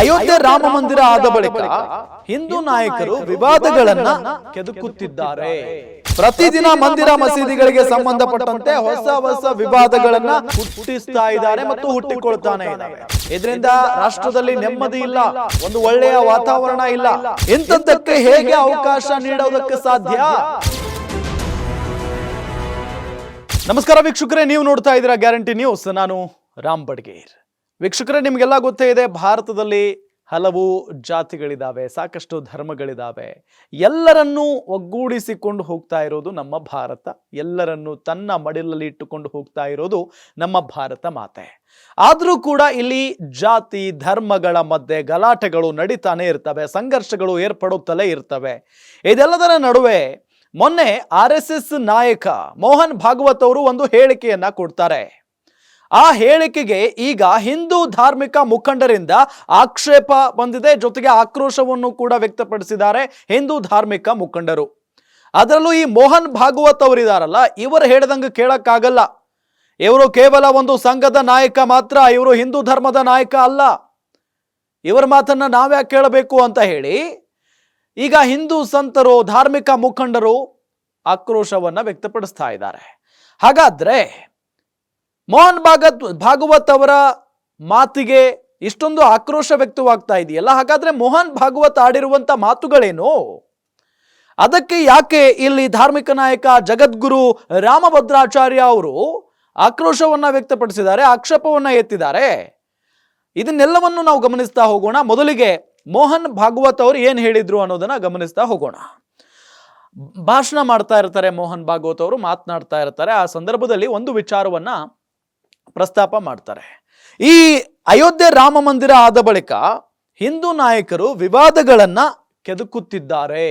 ಅಯೋಧ್ಯೆ ರಾಮ ಮಂದಿರ ಆದ ಬಳಿಕ ಹಿಂದೂ ನಾಯಕರು ವಿವಾದಗಳನ್ನ ಕೆದಕುತ್ತಿದ್ದಾರೆ. ಪ್ರತಿದಿನ ಮಂದಿರ ಮಸೀದಿಗಳಿಗೆ ಸಂಬಂಧಪಟ್ಟಂತೆ ಹೊಸ ಹೊಸ ವಿವಾದಗಳನ್ನ ಹುಟ್ಟಿಸ್ತಾ ಇದ್ದಾರೆ ಮತ್ತು ಹುಟ್ಟಿಕೊಳ್ತಾನೆ ಇದ್ದಾರೆ. ಇದರಿಂದ ರಾಷ್ಟ್ರದಲ್ಲಿ ನೆಮ್ಮದಿ ಇಲ್ಲ ಒಂದು ಒಳ್ಳೆಯ ವಾತಾವರಣ ಇಲ್ಲ. ಇಂಥದ್ದಕ್ಕೆ ಹೇಗೆ ಅವಕಾಶ ನೀಡೋದಕ್ಕೆ ಸಾಧ್ಯ? ನಮಸ್ಕಾರ ವೀಕ್ಷಕರೇ ನೀವು ನೋಡ್ತಾ ಇದ್ದೀರಾ ಗ್ಯಾರಂಟಿ ನ್ಯೂಸ್. ನಾನು ರಾಮ್ ಬಡ್ಗೇರ್. ವೀಕ್ಷಕರೇ, ನಿಮಗೆಲ್ಲ ಗೊತ್ತೇ ಇದೆ, ಭಾರತದಲ್ಲಿ ಹಲವು ಜಾತಿಗಳಿದ್ದಾವೆ ಸಾಕಷ್ಟು ಧರ್ಮಗಳಿದ್ದಾವೆ ಎಲ್ಲರನ್ನೂ ಒಗ್ಗೂಡಿಸಿಕೊಂಡು ಹೋಗ್ತಾ ಇರೋದು ನಮ್ಮ ಭಾರತ, ಎಲ್ಲರನ್ನೂ ತನ್ನ ಮಡಿಲಲ್ಲಿ ಇಟ್ಟುಕೊಂಡು ಹೋಗ್ತಾ ಇರೋದು ನಮ್ಮ ಭಾರತ ಮಾತೆ. ಆದರೂ ಕೂಡ ಇಲ್ಲಿ ಜಾತಿ, ಧರ್ಮಗಳ ಮಧ್ಯೆ ಗಲಾಟೆಗಳು ನಡೀತಾನೆ ಇರ್ತವೆ, ಸಂಘರ್ಷಗಳು ಏರ್ಪಡುತ್ತಲೇ ಇರ್ತವೆ. ಇದೆಲ್ಲದರ ನಡುವೆ ಮೊನ್ನೆ ಆರ್ ಎಸ್ ಎಸ್ ನಾಯಕ ಮೋಹನ್ ಭಾಗವತ್ ಅವರು ಒಂದು ಹೇಳಿಕೆಯನ್ನ ಕೊಡ್ತಾರೆ. ಆ ಹೇಳಿಕೆಗೆ ಈಗ ಹಿಂದೂ ಧಾರ್ಮಿಕ ಮುಖಂಡರಿಂದ ಆಕ್ಷೇಪ ಬಂದಿದೆ. ಜೊತೆಗೆ ಆಕ್ರೋಶವನ್ನು ಕೂಡ ವ್ಯಕ್ತಪಡಿಸಿದ್ದಾರೆ ಹಿಂದೂ ಧಾರ್ಮಿಕ ಮುಖಂಡರು. ಅದರಲ್ಲೂ ಈ ಮೋಹನ್ ಭಾಗವತ್ ಅವರಿದಾರಲ್ಲ, ಇವರು ಹೇಳಿದಂಗೆ ಕೇಳಕ್ಕಾಗಲ್ಲ. ಇವರು ಕೇವಲ ಒಂದು ಸಂಘದ ನಾಯಕ ಮಾತ್ರ, ಇವರು ಹಿಂದೂ ಧರ್ಮದ ನಾಯಕ ಅಲ್ಲ. ಇವರ ಮಾತನ್ನ ನಾವ್ಯಾಕೆ ಕೇಳಬೇಕು ಅಂತ ಹೇಳಿ ಈಗ ಹಿಂದೂ ಸಂತರು, ಧಾರ್ಮಿಕ ಮುಖಂಡರು ಆಕ್ರೋಶವನ್ನ ವ್ಯಕ್ತಪಡಿಸ್ತಾ ಇದ್ದಾರೆ. ಹಾಗಾದ್ರೆ ಮೋಹನ್ ಭಾಗತ್ ಭಾಗವತ್ ಅವರ ಮಾತಿಗೆ ಇಷ್ಟೊಂದು ಆಕ್ರೋಶ ವ್ಯಕ್ತವಾಗ್ತಾ ಇದೆಯಲ್ಲ? ಹಾಗಾದ್ರೆ ಮೋಹನ್ ಭಾಗವತ್ ಆಡಿರುವಂತ ಮಾತುಗಳೇನು? ಅದಕ್ಕೆ ಯಾಕೆ ಇಲ್ಲಿ ಧಾರ್ಮಿಕ ನಾಯಕ ಜಗದ್ಗುರು ರಾಮಭದ್ರಾಚಾರ್ಯ ಅವರು ಆಕ್ರೋಶವನ್ನ ವ್ಯಕ್ತಪಡಿಸಿದ್ದಾರೆ, ಆಕ್ಷೇಪವನ್ನು ಎತ್ತಿದ್ದಾರೆ? ಇದನ್ನೆಲ್ಲವನ್ನು ನಾವು ಗಮನಿಸ್ತಾ ಹೋಗೋಣ. ಮೊದಲಿಗೆ ಮೋಹನ್ ಭಾಗವತ್ ಅವರು ಏನು ಹೇಳಿದ್ರು ಅನ್ನೋದನ್ನ ಗಮನಿಸ್ತಾ ಹೋಗೋಣ. ಭಾಷಣ ಮಾಡ್ತಾ ಇರ್ತಾರೆ ಮೋಹನ್ ಭಾಗವತ್ ಅವರು, ಮಾತನಾಡ್ತಾ ಇರ್ತಾರೆ. ಆ ಸಂದರ್ಭದಲ್ಲಿ ಒಂದು ವಿಚಾರವನ್ನ ಪ್ರಸ್ತಾಪ ಮಾಡ್ತಾರೆ. ಈ ಅಯೋಧ್ಯೆ ರಾಮ ಮಂದಿರ ಆದ ಬಳಿಕ ಹಿಂದೂ ನಾಯಕರು ವಿವಾದಗಳನ್ನ ಕೆದಕುತ್ತಿದ್ದಾರೆ.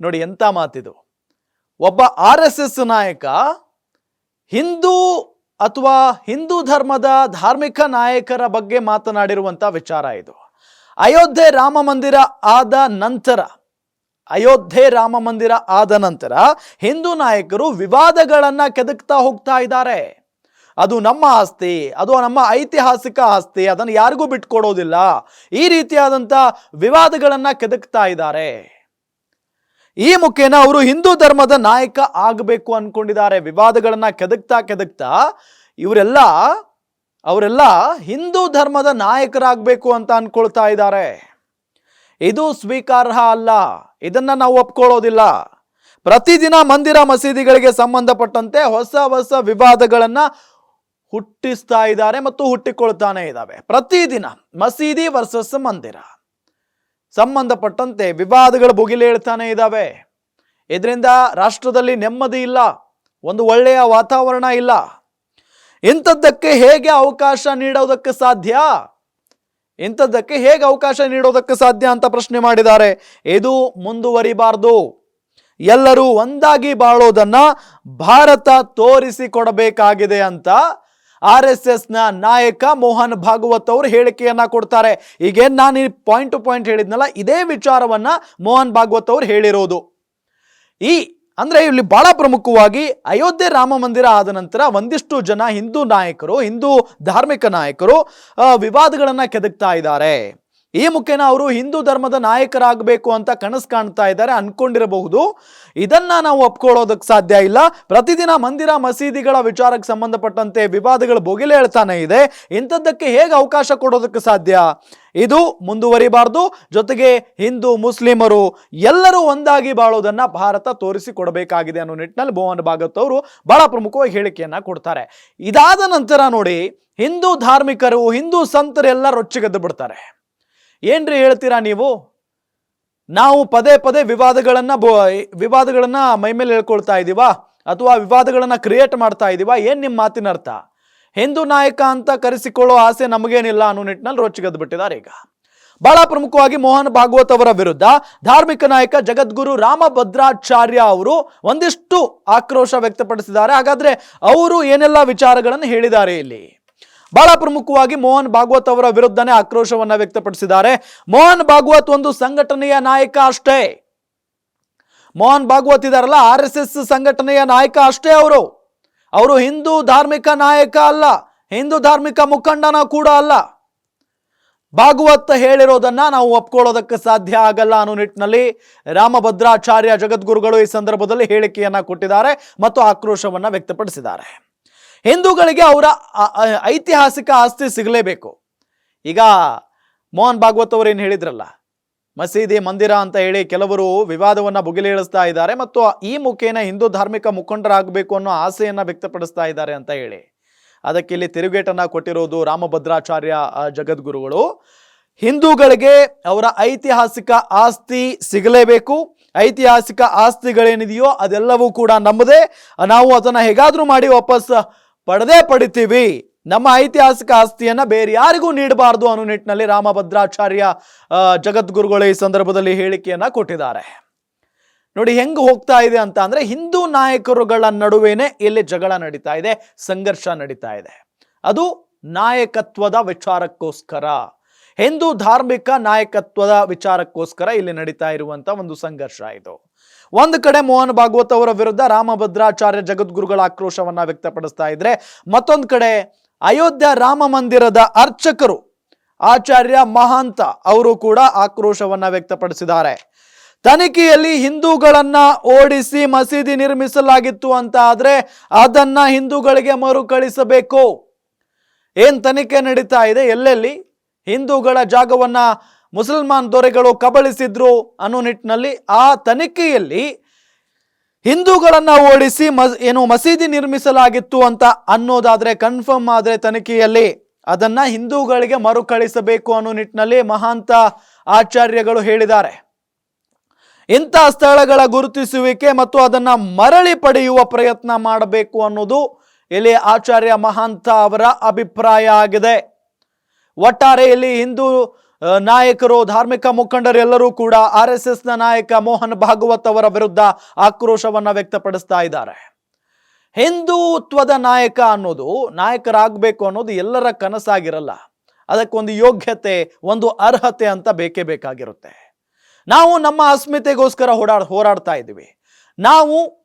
ನೋಡಿ ಎಂತ ಮಾತಿದು. ಒಬ್ಬ ಆರ್ ಎಸ್ ಎಸ್ ನಾಯಕ ಹಿಂದೂ ಅಥವಾ ಹಿಂದೂ ಧರ್ಮದ ಧಾರ್ಮಿಕ ನಾಯಕರ ಬಗ್ಗೆ ಮಾತನಾಡಿರುವಂಥ ವಿಚಾರ ಇದು. ಅಯೋಧ್ಯೆ ರಾಮ ಮಂದಿರ ಆದ ನಂತರ, ಅಯೋಧ್ಯೆ ರಾಮ ಮಂದಿರ ಆದ ನಂತರ ಹಿಂದೂ ನಾಯಕರು ವಿವಾದಗಳನ್ನು ಕೆದಕ್ತಾ ಹೋಗ್ತಾ ಇದ್ದಾರೆ. ಅದು ನಮ್ಮ ಆಸ್ತಿ, ಅದು ನಮ್ಮ ಐತಿಹಾಸಿಕ ಆಸ್ತಿ, ಅದನ್ನು ಯಾರಿಗೂ ಬಿಟ್ಕೊಡೋದಿಲ್ಲ. ಈ ರೀತಿಯಾದಂಥ ವಿವಾದಗಳನ್ನ ಕೆದಕ್ತಾ ಇದ್ದಾರೆ. ಈ ಮುಖೇನ ಅವರು ಹಿಂದೂ ಧರ್ಮದ ನಾಯಕ ಆಗಬೇಕು ಅನ್ಕೊಂಡಿದ್ದಾರೆ. ವಿವಾದಗಳನ್ನ ಕೆದಕ್ತಾ ಕೆದಕ್ತಾ ಇವರೆಲ್ಲ, ಅವರೆಲ್ಲ ಹಿಂದೂ ಧರ್ಮದ ನಾಯಕರಾಗಬೇಕು ಅಂತ ಅಂದ್ಕೊಳ್ತಾ ಇದ್ದಾರೆ. ಇದು ಸ್ವೀಕಾರಾರ್ಹ ಅಲ್ಲ. ಇದನ್ನ ನಾವು ಒಪ್ಕೊಳ್ಳೋದಿಲ್ಲ. ಪ್ರತಿದಿನ ಮಂದಿರ ಮಸೀದಿಗಳಿಗೆ ಸಂಬಂಧಪಟ್ಟಂತೆ ಹೊಸ ಹೊಸ ವಿವಾದಗಳನ್ನ ಹುಟ್ಟಿಸ್ತಾ ಇದ್ದಾರೆ ಮತ್ತು ಹುಟ್ಟಿಕೊಳ್ತಾನೆ ಇದ್ದಾವೆ. ಪ್ರತಿದಿನ ಮಸೀದಿ ವರ್ಸಸ್ ಮಂದಿರ. ಸಂಬಂಧಪಟ್ಟಂತೆ ವಿವಾದಗಳು ಬುಗಿಲೇಳ್ತಾನೆ ಇದ್ದಾವೆ. ಇದರಿಂದ ರಾಷ್ಟ್ರದಲ್ಲಿ ನೆಮ್ಮದಿ ಇಲ್ಲ, ಒಂದು ಒಳ್ಳೆಯ ವಾತಾವರಣ ಇಲ್ಲ. ಇಂಥದ್ದಕ್ಕೆ ಹೇಗೆ ಅವಕಾಶ ನೀಡೋದಕ್ಕೆ ಸಾಧ್ಯ? ಇಂಥದ್ದಕ್ಕೆ ಹೇಗೆ ಅವಕಾಶ ನೀಡೋದಕ್ಕೆ ಸಾಧ್ಯ ಅಂತ ಪ್ರಶ್ನೆ ಮಾಡಿದ್ದಾರೆ. ಇದು ಮುಂದುವರಿಬಾರ್ದು. ಎಲ್ಲರೂ ಒಂದಾಗಿ ಬಾಳೋದನ್ನ ಭಾರತ ತೋರಿಸಿಕೊಡಬೇಕಾಗಿದೆ ಅಂತ ಆರ್ ಎಸ್ ಎಸ್ನ ನಾಯಕ ಮೋಹನ್ ಭಾಗವತ್ ಅವರು ಹೇಳಿಕೆಯನ್ನ ಕೊಡ್ತಾರೆ. ಈಗೇನು ನಾನು ಈ ಪಾಯಿಂಟ್ ಟು ಪಾಯಿಂಟ್ ಹೇಳಿದ್ನಲ್ಲ, ಇದೇ ವಿಚಾರವನ್ನ ಮೋಹನ್ ಭಾಗವತ್ ಅವರು ಹೇಳಿರೋದು. ಈ, ಅಂದ್ರೆ ಇಲ್ಲಿ ಬಹಳ ಪ್ರಮುಖವಾಗಿ ಅಯೋಧ್ಯೆ ರಾಮ ಮಂದಿರ ಆದ ನಂತರ ಒಂದಿಷ್ಟು ಜನ ಹಿಂದೂ ನಾಯಕರು, ಹಿಂದೂ ಧಾರ್ಮಿಕ ನಾಯಕರು ವಿವಾದಗಳನ್ನ ಕೆದಕ್ತಾ ಇದ್ದಾರೆ. ಈ ಮುಖೇನ ಅವರು ಹಿಂದೂ ಧರ್ಮದ ನಾಯಕರಾಗಬೇಕು ಅಂತ ಕನಸು ಕಾಣ್ತಾ ಇದ್ದಾರೆ ಅನ್ಕೊಂಡಿರಬಹುದು. ಇದನ್ನ ನಾವು ಒಪ್ಕೊಳ್ಳೋದಕ್ಕೆ ಸಾಧ್ಯ ಇಲ್ಲ. ಪ್ರತಿದಿನ ಮಂದಿರ ಮಸೀದಿಗಳ ವಿಚಾರಕ್ಕೆ ಸಂಬಂಧಪಟ್ಟಂತೆ ವಿವಾದಗಳು ಬೊಗಿಲೇಳ್ತಾನೆ ಇದೆ. ಇಂಥದ್ದಕ್ಕೆ ಹೇಗೆ ಅವಕಾಶ ಕೊಡೋದಕ್ಕೆ ಸಾಧ್ಯ? ಇದು ಮುಂದುವರಿಬಾರ್ದು. ಜೊತೆಗೆ ಹಿಂದೂ ಮುಸ್ಲಿಮರು ಎಲ್ಲರೂ ಒಂದಾಗಿ ಬಾಳೋದನ್ನ ಭಾರತ ತೋರಿಸಿಕೊಡಬೇಕಾಗಿದೆ ಅನ್ನೋ ನಿಟ್ಟಿನಲ್ಲಿ ಭುವನ್ ಭಾಗವತ್ ಅವರು ಬಹಳ ಪ್ರಮುಖವಾಗಿ ಹೇಳಿಕೆಯನ್ನ ಕೊಡ್ತಾರೆ. ಇದಾದ ನಂತರ ನೋಡಿ, ಹಿಂದೂ ಧಾರ್ಮಿಕರು, ಹಿಂದೂ ಸಂತರೆಲ್ಲ ರೊಚ್ಚಿಗೆದ್ದು ಬಿಡ್ತಾರೆ. ಏನ್ರಿ ಹೇಳ್ತೀರಾ ನೀವು? ನಾವು ಪದೇ ಪದೇ ವಿವಾದಗಳನ್ನ ಬೋ, ವಿವಾದಗಳನ್ನ ಮೈ ಮೇಲೆ ಹೇಳ್ಕೊಳ್ತಾ ಇದೀವಾ? ಅಥವಾ ವಿವಾದಗಳನ್ನ ಕ್ರಿಯೇಟ್ ಮಾಡ್ತಾ ಇದೀವಾ? ಏನು ನಿಮ್ಮ ಮಾತಿನ ಅರ್ಥ? ಹಿಂದೂ ನಾಯಕ ಅಂತ ಕರೆಸಿಕೊಳ್ಳೋ ಆಸೆ ನಮಗೇನಿಲ್ಲ ಅನ್ನೋ ನಿಟ್ಟಿನಲ್ಲಿ ಬಿಟ್ಟಿದ್ದಾರೆ ಈಗ. ಬಹಳ ಪ್ರಮುಖವಾಗಿ ಮೋಹನ್ ಭಾಗವತ್ ಅವರ ವಿರುದ್ಧ ಧಾರ್ಮಿಕ ನಾಯಕ ಜಗದ್ಗುರು ರಾಮಭದ್ರಾಚಾರ್ಯ ಅವರು ಒಂದಿಷ್ಟು ಆಕ್ರೋಶ ವ್ಯಕ್ತಪಡಿಸಿದ್ದಾರೆ. ಹಾಗಾದ್ರೆ ಅವರು ಏನೆಲ್ಲ ವಿಚಾರಗಳನ್ನು ಹೇಳಿದ್ದಾರೆ ಇಲ್ಲಿ? ಬಹಳ ಪ್ರಮುಖವಾಗಿ ಮೋಹನ್ ಭಾಗವತ್ ಅವರ ವಿರುದ್ಧನೇ ಆಕ್ರೋಶವನ್ನ ವ್ಯಕ್ತಪಡಿಸಿದ್ದಾರೆ. ಮೋಹನ್ ಭಾಗವತ್ ಒಂದು ಸಂಘಟನೆಯ ನಾಯಕ ಅಷ್ಟೇ. ಮೋಹನ್ ಭಾಗವತ್ ಇದಾರಲ್ಲ, ಆರ್ ಎಸ್ ಎಸ್ ಸಂಘಟನೆಯ ನಾಯಕ ಅಷ್ಟೇ ಅವರು. ಅವರು ಹಿಂದೂ ಧಾರ್ಮಿಕ ನಾಯಕ ಅಲ್ಲ, ಹಿಂದೂ ಧಾರ್ಮಿಕ ಮುಖಂಡನ ಕೂಡ ಅಲ್ಲ. ಭಾಗವತ್ ಹೇಳಿರೋದನ್ನ ನಾವು ಒಪ್ಕೊಳ್ಳೋದಕ್ಕೆ ಸಾಧ್ಯ ಆಗಲ್ಲ ಅನ್ನೋ ನಿಟ್ಟಿನಲ್ಲಿ ರಾಮಭದ್ರಾಚಾರ್ಯ ಜಗದ್ಗುರುಗಳು ಈ ಸಂದರ್ಭದಲ್ಲಿ ಹೇಳಿಕೆಯನ್ನ ಕೊಟ್ಟಿದ್ದಾರೆ ಮತ್ತು ಆಕ್ರೋಶವನ್ನ ವ್ಯಕ್ತಪಡಿಸಿದ್ದಾರೆ. ಹಿಂದೂಗಳಿಗೆ ಅವರ ಐತಿಹಾಸಿಕ ಆಸ್ತಿ ಸಿಗಲೇಬೇಕು. ಈಗ ಮೋಹನ್ ಭಾಗವತ್ ಅವರು ಏನು ಹೇಳಿದ್ರಲ್ಲ? ಮಸೀದಿ, ಮಂದಿರ ಅಂತ ಹೇಳಿ ಕೆಲವರು ವಿವಾದವನ್ನು ಬುಗಿಲೇಳಿಸ್ತಾ ಇದ್ದಾರೆ ಮತ್ತು ಈ ಮುಖೇನ ಹಿಂದೂ ಧಾರ್ಮಿಕ ಮುಖಂಡರಾಗಬೇಕು ಅನ್ನೋ ಆಸೆಯನ್ನು ವ್ಯಕ್ತಪಡಿಸ್ತಾ ಇದ್ದಾರೆ ಅಂತ ಹೇಳಿ. ಅದಕ್ಕೆ ಇಲ್ಲಿ ತಿರುಗೇಟನ್ನು ಕೊಟ್ಟಿರೋದು ರಾಮಭದ್ರಾಚಾರ್ಯ ಜಗದ್ಗುರುಗಳು. ಹಿಂದೂಗಳಿಗೆ ಅವರ ಐತಿಹಾಸಿಕ ಆಸ್ತಿ ಸಿಗಲೇಬೇಕು. ಐತಿಹಾಸಿಕ ಆಸ್ತಿಗಳೇನಿದೆಯೋ ಅದೆಲ್ಲವೂ ಕೂಡ ನಮ್ಮದೇ. ನಾವು ಅದನ್ನು ಹೇಗಾದರೂ ಮಾಡಿ ವಾಪಸ್ ಪಡೆದೇ ಪಡಿತೀವಿ. ನಮ್ಮ ಐತಿಹಾಸಿಕ ಆಸ್ತಿಯನ್ನ ಬೇರೆ ಯಾರಿಗೂ ನೀಡಬಾರದು ಅನ್ನೋ ನಿಟ್ಟಿನಲ್ಲಿ ರಾಮಭದ್ರಾಚಾರ್ಯ ಜಗದ್ಗುರುಗಳು ಈ ಸಂದರ್ಭದಲ್ಲಿ ಹೇಳಿಕೆಯನ್ನ ಕೊಟ್ಟಿದ್ದಾರೆ. ನೋಡಿ ಹೆಂಗೆ ಹೋಗ್ತಾ ಇದೆ ಅಂತ ಅಂದರೆ ಹಿಂದೂ ನಾಯಕರುಗಳ ನಡುವೆನೆ ಇಲ್ಲಿ ಜಗಳ ನಡೀತಾ ಇದೆ, ಸಂಘರ್ಷ ನಡೀತಾ ಇದೆ. ಅದು ನಾಯಕತ್ವದ ವಿಚಾರಕ್ಕೋಸ್ಕರ. ಹಿಂದೂ ಧಾರ್ಮಿಕ ನಾಯಕತ್ವದ ವಿಚಾರಕ್ಕೋಸ್ಕರ ಇಲ್ಲಿ ನಡೀತಾ ಇರುವಂಥ ಒಂದು ಸಂಘರ್ಷ ಇದು. ಒಂದು ಕಡೆ ಮೋಹನ್ ಭಾಗವತ್ ಅವರ ವಿರುದ್ಧ ರಾಮಭದ್ರಾಚಾರ್ಯ ಜಗದ್ಗುರುಗಳ ಆಕ್ರೋಶವನ್ನ ವ್ಯಕ್ತಪಡಿಸ್ತಾ ಇದ್ರೆ ಮತ್ತೊಂದು ಕಡೆ ಅಯೋಧ್ಯ ರಾಮ ಮಂದಿರದ ಅರ್ಚಕರು ಆಚಾರ್ಯ ಮಹಾಂತ ಅವರು ಕೂಡ ಆಕ್ರೋಶವನ್ನ ವ್ಯಕ್ತಪಡಿಸಿದ್ದಾರೆ. ತನಿಖೆಯಲ್ಲಿ ಹಿಂದೂಗಳನ್ನ ಓಡಿಸಿ ಮಸೀದಿ ನಿರ್ಮಿಸಲಾಗಿತ್ತು ಅಂತ ಆದ್ರೆ ಅದನ್ನ ಹಿಂದೂಗಳಿಗೆ ಮರುಕಳಿಸಬೇಕು. ಏನ್ ತನಿಖೆ ನಡೀತಾ ಇದೆ? ಎಲ್ಲೆಲ್ಲಿ? ಹಿಂದೂಗಳ ಜಾಗವನ್ನ ಮುಸಲ್ಮಾನ್ ದೊರೆಗಳು ಕಬಳಿಸಿದ್ರು ಅನ್ನೋ ನಿಟ್ಟಿನಲ್ಲಿ ಆ ತನಿಖೆಯಲ್ಲಿ ಹಿಂದೂಗಳನ್ನು ಓಡಿಸಿ ಮಸ್, ಏನು ಮಸೀದಿ ನಿರ್ಮಿಸಲಾಗಿತ್ತು ಅಂತ ಅನ್ನೋದಾದರೆ ಕನ್ಫರ್ಮ್ ಆದರೆ ತನಿಖೆಯಲ್ಲಿ. ಅದನ್ನು ಹಿಂದೂಗಳಿಗೆ ಮರುಕಳಿಸಬೇಕು ಅನ್ನೋ ನಿಟ್ಟಿನಲ್ಲಿ ಮಹಾಂತ ಆಚಾರ್ಯಗಳು ಹೇಳಿದ್ದಾರೆ. ಇಂಥ ಸ್ಥಳಗಳ ಗುರುತಿಸುವಿಕೆ ಮತ್ತು ಅದನ್ನು ಮರಳಿ ಪಡೆಯುವ ಪ್ರಯತ್ನ ಮಾಡಬೇಕು ಅನ್ನೋದು ಇಲ್ಲಿ ಆಚಾರ್ಯ ಮಹಾಂತ ಅವರ ಅಭಿಪ್ರಾಯ ಆಗಿದೆ. ಒಟ್ಟಾರೆ ಇಲ್ಲಿ ಹಿಂದೂ ನಾಯಕರು, ಧಾರ್ಮಿಕ ಮುಖಂಡರೆಲ್ಲರೂ ಕೂಡ ಆರ್ ಎಸ್ ಎಸ್ನ ನಾಯಕ ಮೋಹನ್ ಭಾಗವತ್ ಅವರ ವಿರುದ್ಧ ಆಕ್ರೋಶವನ್ನ ವ್ಯಕ್ತಪಡಿಸ್ತಾ ಇದ್ದಾರೆ. ಹಿಂದುತ್ವದ ನಾಯಕ ಅನ್ನೋದು ನಾಯಕರಾಗಬೇಕು ಅನ್ನೋದು ಎಲ್ಲರ ಕನಸಾಗಿರಲ್ಲ. ಅದಕ್ಕೊಂದು ಯೋಗ್ಯತೆ, ಒಂದು ಅರ್ಹತೆ ಅಂತ ಬೇಕೇ ಬೇಕಾಗಿರುತ್ತೆ. ನಾವು ನಮ್ಮ ಅಸ್ಮಿತೆಗೋಸ್ಕರ ಹೋರಾಡ್, ಹೋರಾಡ್ತಾ ಇದ್ದೀವಿ. ನಾವು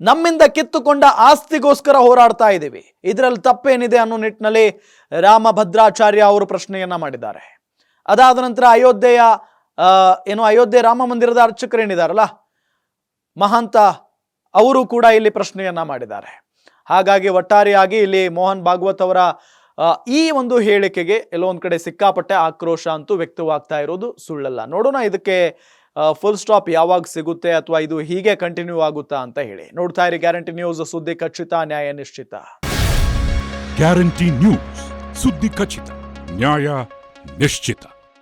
ನಮ್ಮಿಂದ ಕಿತ್ತುಕೊಂಡ ಆಸ್ತಿಗೋಸ್ಕರ ಹೋರಾಡ್ತಾ ಇದ್ದೀವಿ. ಇದರಲ್ಲಿ ತಪ್ಪೇನಿದೆ ಅನ್ನೋ ನಿಟ್ಟಿನಲ್ಲಿ ರಾಮಭದ್ರಾಚಾರ್ಯ ಅವರು ಪ್ರಶ್ನೆಯನ್ನ ಮಾಡಿದ್ದಾರೆ. ಅದಾದ ನಂತರ ಅಯೋಧ್ಯೆಯ ಏನು ಅಯೋಧ್ಯೆ ರಾಮ ಮಂದಿರದ ಅರ್ಚಕರೇನಿದಾರಲ್ಲ ಮಹಾಂತ ಅವರು ಕೂಡ ಇಲ್ಲಿ ಪ್ರಶ್ನೆಯನ್ನ ಮಾಡಿದ್ದಾರೆ. ಹಾಗಾಗಿ ಒಟ್ಟಾರೆಯಾಗಿ ಇಲ್ಲಿ ಮೋಹನ್ ಭಾಗವತ್ ಅವರ ಈ ಒಂದು ಹೇಳಿಕೆಗೆ ಎಲ್ಲೋ ಒಂದ್ ಕಡೆ ಸಿಕ್ಕಾಪಟ್ಟೆ ಆಕ್ರೋಶ ಅಂತೂ ವ್ಯಕ್ತವಾಗ್ತಾ ಇರೋದು ಸುಳ್ಳಲ್ಲ. ನೋಡೋಣ ಇದಕ್ಕೆ ಫುಲ್ ಸ್ಟಾಪ್ ಯಾವಾಗ ಸಿಗುತ್ತೆ ಅಥವಾ ಇದು ಹೀಗೆ ಕಂಟಿನ್ಯೂ ಆಗುತ್ತಾ ಅಂತ ಹೇಳಿ. ನೋಡ್ತಾ ಇರಿ ಗ್ಯಾರಂಟಿ ನ್ಯೂಸ್ ಸುದ್ದಿ ಖಚಿತ, ನ್ಯಾಯ ನಿಶ್ಚಿತ. ಗ್ಯಾರಂಟಿ ನ್ಯೂಸ್ ಸುದ್ದಿ ಖಚಿತ, ನ್ಯಾಯ ನಿಶ್ಚಿತ.